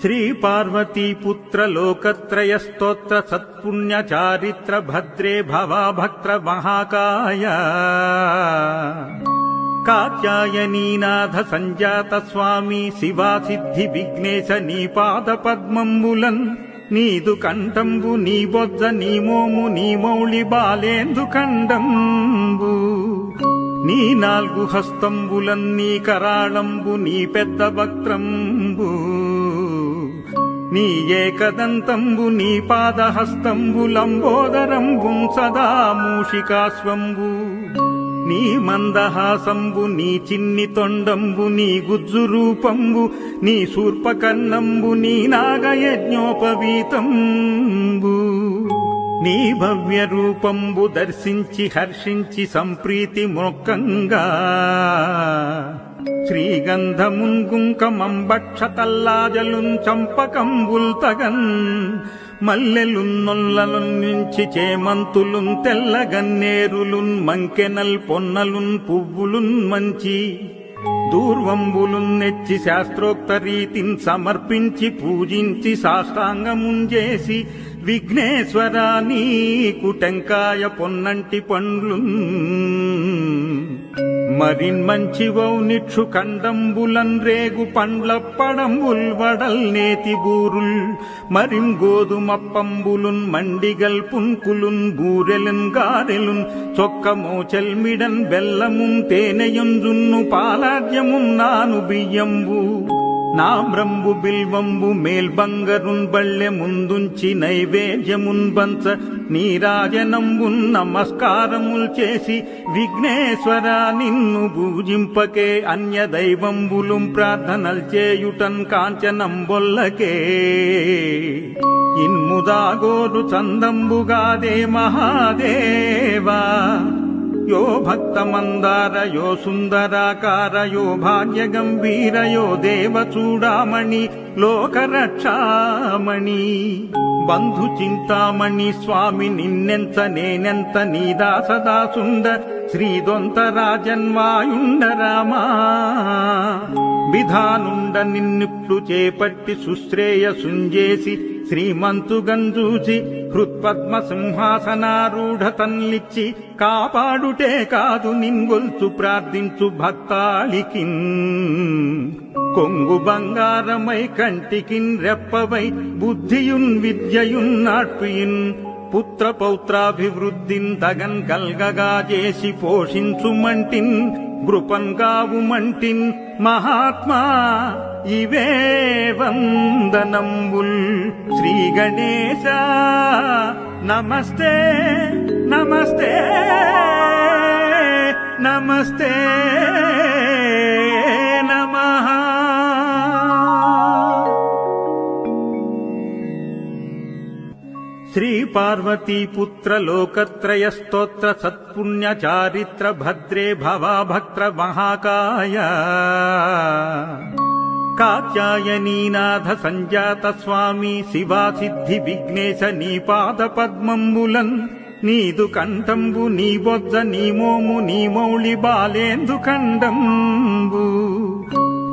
శ్రీ పార్వతీపుత్ర లోకత్రయ స్తోత్ర సత్పుణ్య చారిత్ర భద్రే భవాభక్త్ర మహాకాయ కాత్యాయనీనాథ సంజాత స్వామి శివా సిద్ధి విఘ్నేశ నీ పాద పద్మంబులన్ నీదు కంఠంబు నీ బొజ్జ నీ మోము నీ మౌళి బాలేందు కండంబు నీ నాల్గు హస్తంబులన్ నీ కరాళంబు నీ పెద్ద వక్త్రంబు. నీ ఏకదంతంబు నీ పాదహస్తంబు లంబోదరంబు సదా మూషికాస్వంబు నీ మందహాసంబు నీ చిన్ని తొండంబు నీ గుజ్జు రూపంబు నీ శూర్పకన్నంబు నీ నాగయజ్ఞోపవీతంబు. నీ భవ్య రూపంబు దర్శించి హర్షించి సంప్రీతి మొక్కంగా. శ్రీగంధమున్ గుంకమంబక్షతల్లాజలున్ చంపకంబుల్ తగన్ మల్లెలున్ నొల్లలున్ నుంచి చేమంతులున్ తెల్లగన్నేరులున్ మంకెనల్ పొన్నలున్ పువ్వులున్ మంచి దూర్వంబులున్ నెచ్చి శాస్త్రోక్త రీతిని సమర్పించి పూజించి సాష్టాంగముంజేసి విఘ్నేశ్వర నీకు టెంకాయ పొన్నంటి పండ్లు. మరిన్ మంచివౌ నిక్షు కండంబులన్ రేగు పండ్ల పడంబుల్ వడల్ నేతి బూరుల్. మరిం గోధుమప్పంబులున్ మండిగల్ పున్కులున్ బూరెలున్ గారెలున్. చొక్క మోచెల్మిడన్ బెల్లమున్ తేనెయుంజున్ను పాలాడ్యమున్ నాను బియ్యంబు. నామ్రంబు బిల్వంబు మేల్బంగరున్ బళ్ళె ముందుంచి నైవేద్యమున్ నీరాజనంబున్ నమస్కారముల్ చేసి విఘ్నేశ్వర నిన్ను పూజింపకే అన్య దైవంబులు ప్రార్థనల్ చేయుటన్ కాంచనంబొల్లకే. ఇన్ముదాగోరు చందంబుగాదే మహాదేవా. యో భక్తమందార యో సుందరాకార యో భాగ్య గంభీర యో దేవ చూడామణి లోకరక్షామణి బంధు చింతామణి స్వామి నిన్నెంత నేనెంత నీదా సదా నీదాసదాసుండ శ్రీదొంత రాజన్వాయుండ విధానుండ నిన్నిప్పుడు చేపట్టి సుశ్రేయ సుంజేసి శ్రీమంతుగంజూచి హృత్పద్మ సింహాసనారూఢ తన్లిచ్చి కాపాడుటే కాదు నింగొల్చు ప్రార్థించు భక్తాళికిన్. కొంగు బంగారమై కంటికిన్ రెప్పవై బుద్ధియున్ విద్యయున్ నాట్పియున్ పుత్ర పౌత్రాభివృద్ధిన్ తగన్ కల్గగా చేసి పోషించుమంటిన్ గృపన్ కావుమంటిన్ మహాత్మా ఇవే వందనంబుల్. శ్రీ గణేశ నమస్తే నమస్తే నమస్తే. శ్రీ పార్వతీపుత్ర లోకత్రయ స్తోత్ర సత్పుణ్య చారిత్ర భద్రే భవాభక్త్ర మహాకాయ కాత్యాయనీనాథ సంజాత స్వామి శివా సిద్ధి విఘ్నేశ నీ పాద పద్మంబులన్ నీదు కంఠంబు నీ బొజ్జ నీ మోము నీ మౌళి బాలేందు కండంబు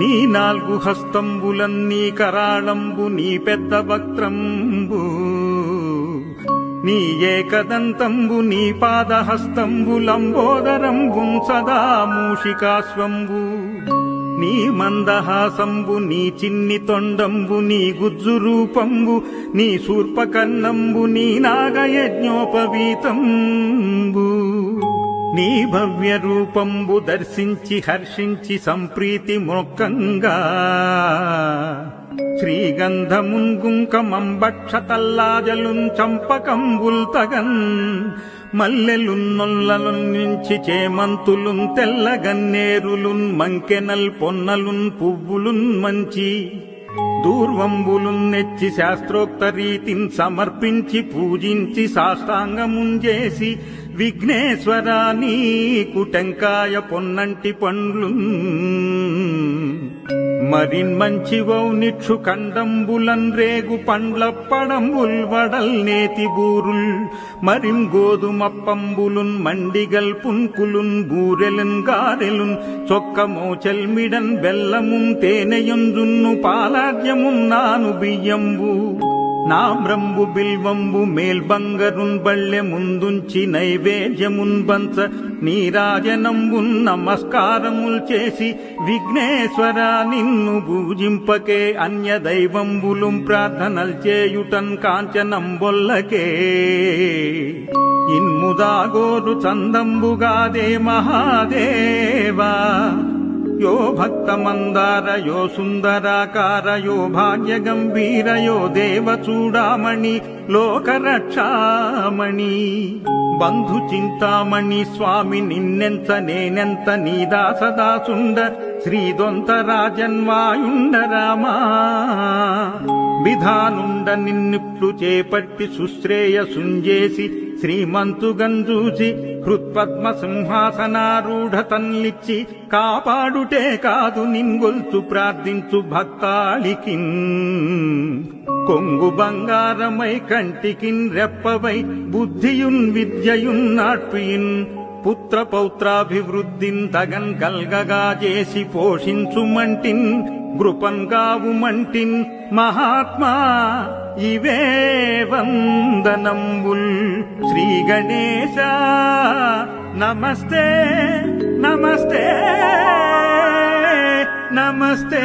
నీ నాల్గు హస్తంబులన్ నీ కరాళంబు నీ పెద్ద వక్త్రంబు నీ ఏకదంతంబు నీ పాదహస్తంబు లంబోదరంబు సదా మూషికాశ్వంబు. నీ మందహాసంబు నీ చిన్ని తొండంబు నీ గుజ్జు రూపంబు నీ శూర్పకన్నంబు నీ నాగయజ్ఞోపవీతంబు. నీ భవ్య రూపంబు దర్శించి హర్షించి సంప్రీతి మొక్కంగా. శ్రీగంధమున్ చంపకంబుల్తగన్ మల్లెలున్నొల్లలున్ చంపకంబుల్ నుంచి చేమంతులున్ తెల్లగన్నేరులున్ మంకెనల్ పొన్నలున్ పువ్వులున్ మంచి దూర్వంబులున్ నెచ్చి శాస్త్రోక్త రీతిని సమర్పించి పూజించి సాష్టాంగముంజేసి విఘ్నేశ్వర నీకు టెంకాయ పొన్నంటి పండ్లు మరిన్ మంచివౌ నిక్షు కండంబులన్ రేగు పండ్ల పడంబుల్ వడల్ నేతి బూరుల్ మరిం గోధుమప్పంబులున్ మండిగల్ పున్కులున్ బూరెలున్ గారెలున్ చొక్క మోచెల్మిడన్ బెల్లమున్ తేనెయుంజున్ను పాలాడ్యమున్ నాను బియ్యంబు నామ్రంబు బిల్వంబు మేల్బంగరున్ బళ్ళె ముందుంచి నైవేద్యమున్బంచ నీరాజనంబున్ నమస్కారముల్ చేసి విఘ్నేశ్వర నిన్ను పూజింపకే అన్య దైవంబులు ప్రార్థనల్ చేయుటన్ కాంచనంబొల్లకే. ఇన్ముదాగోరు చందంబుగాదే మహాదేవా యో భక్తమందార యో సుందరాకార యో భాగ్య గంభీర యో దేవ చూడామణి లోకరక్షామణి బంధు చింతామణి స్వామి నిన్నెంత నేనెంత నీ దాసదాసుండ శ్రీదొంత రాజన్వాయుండ రామా విధానుండ నిన్నిప్లు చేపట్టి సుశ్రేయ శ్రీమంతుగంజూచి హృత్పద్మ సింహాసనారూఢ తన్లిచ్చి కాపాడుటే కాదు నింగొల్చు ప్రార్థించు భక్తాళికి. కొంగు బంగారమై కంటికిన్ రెప్పవై బుద్ధియున్ విద్యయున్ నాట్పియిన్ పుత్ర పౌత్రాభివృద్ధిన్ తగన్ కల్గగా చేసి పోషించుమంటిన్ గృపన్ గావుమంటిన్ మహాత్మా. न्दनम्बुन् श्रीगणेश नमस्ते नमस्ते नमस्ते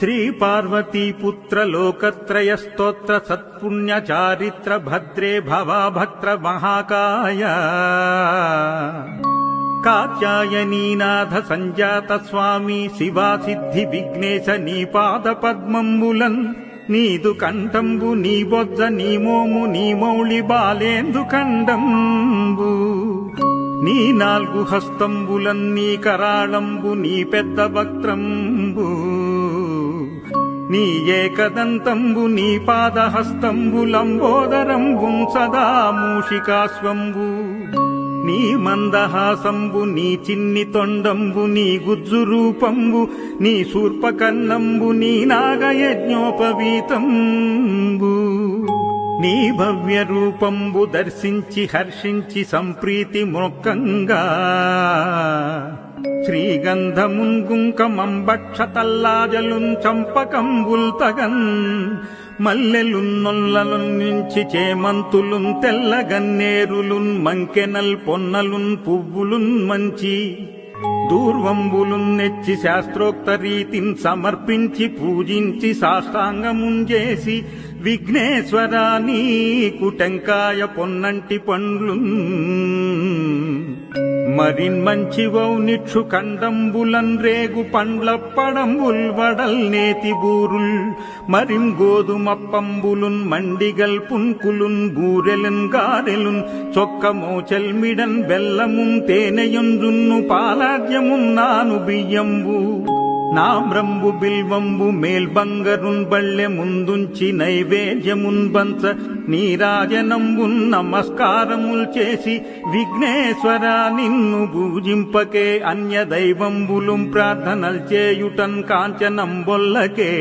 श्रीपार्वतीपुत्र लोकत्रयस्तोत्र सत्पुण्यचारित्रभद्रे भव भक्त्र महाकाय కాత్యాయనీనాథ సంజాత స్వామి శివాసిద్ధి విఘ్నేశ నీ పాద పద్మంబులన్. నీదు కంఠంబు నీ బొజ్జ నీ మోము నీ మౌళి బాలేందు కండంబు నీ నాలుగు హస్తంబులన్ నీ కరాళంబు నీ పెద్ద వక్త్రంబు. నీ ఏకదంతంబు నీ పాదహస్తంబు లంబోదరంబుం సదా మూషికాస్వంబు నీ మందహాసంబు నీ చిన్ని తొండంబు నీ గుజ్జు రూపంబు నీ శూర్పకన్నంబు నీ నాగయజ్ఞోపవీతంబు. నీ భవ్య రూపంబు దర్శించి హర్షించి సంప్రీతి మొక్కంగా శ్రీగంధమున్గుంకమంబక్షతల్లాజలున్ చంపకంబుల్ తగన్ మల్లెలున్ నొల్లలున్ నుంచి చేమంతులున్ తెల్లగన్నేరులున్ మంకెనల్ పొన్నలున్ పువ్వులున్ మంచి దూర్వంబులున్ నెచ్చి శాస్త్రోక్త రీతిన్ సమర్పించి పూజించి సాష్టాంగముంజేసి విఘ్నేశ్వర నీ కుటంకాయ పొన్నంటి పండ్లు మరిన్ మంచివౌ నిక్షు కండంబులన్ రేగు పండ్ల పడంబుల్ వడల్ నేతి బూరుల్. మరిం గోధుమప్పంబులున్ మండిగల్ పున్కులున్ బూరెలున్ గారెలున్. చొక్క మోచెల్మిడన్ బెల్లమున్ తేనెయున్ జున్ను నాను బియ్యంబు. నామ్రంబు బిల్వంబు మేల్బంగరున్ ముందుంచి నైవేద్యమున్బంచ నీరాజనంబున్ నమస్కారముల్ చేసి విఘ్నేశ్వర నిన్ను పూజింపకే అన్య దైవంబులు ప్రార్థనల్ చేయుటన్ కాంచనంబొల్లకే.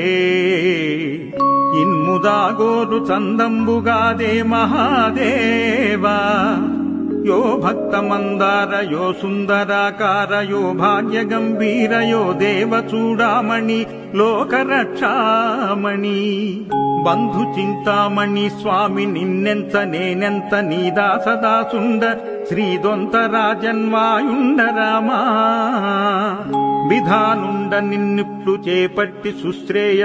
ఇన్ముదాగోరు చందంబుగాదే మహాదేవా. యో భక్తమందార యో సుందరాకార యో భాగ్య గంభీర యో దేవ చూడామణి లోకరక్షామణి బంధు చింతామణి స్వామి నిన్నెంత నేనెంత నీ దాసదాసుండ శ్రీదొంత రాజన్వాయుండ రామా విధానుండ నిన్నిప్పుడు చేపట్టి సుశ్రేయ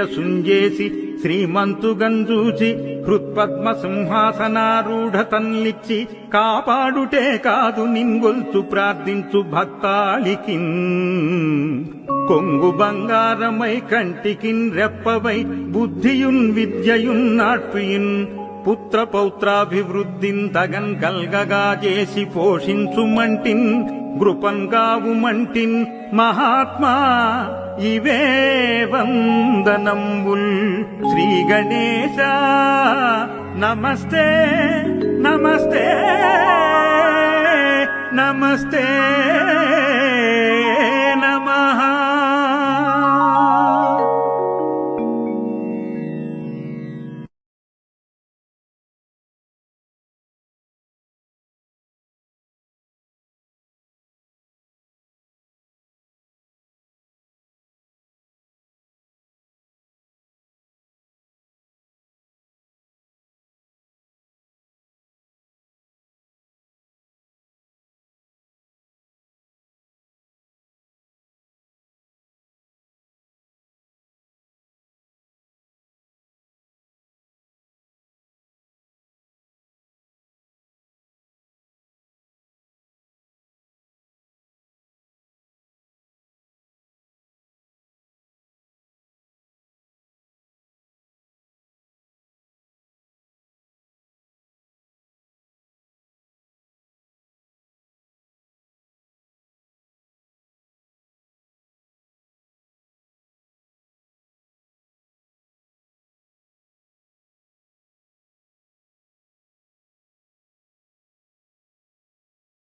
శ్రీమంతుగంజూచి హృత్పద్మ సింహాసనారూఢ తన్లిచ్చి కాపాడుటే కాదు నింగొల్చు ప్రార్థించు భక్తాళికిన్. కొంగు బంగారమై కంటికిన్ రెప్పవై బుద్ధియున్ విద్యయున్ నాట్పియిన్ పుత్ర పౌత్రాభివృద్ధిన్ తగన్ కల్గగా చేసి పోషించుమంటిన్ గృపన్ గావుమంటిన్ మహాత్మా ఇవే వందనంబుల్. శ్రీ గణేశ నమస్తే నమస్తే నమస్తే.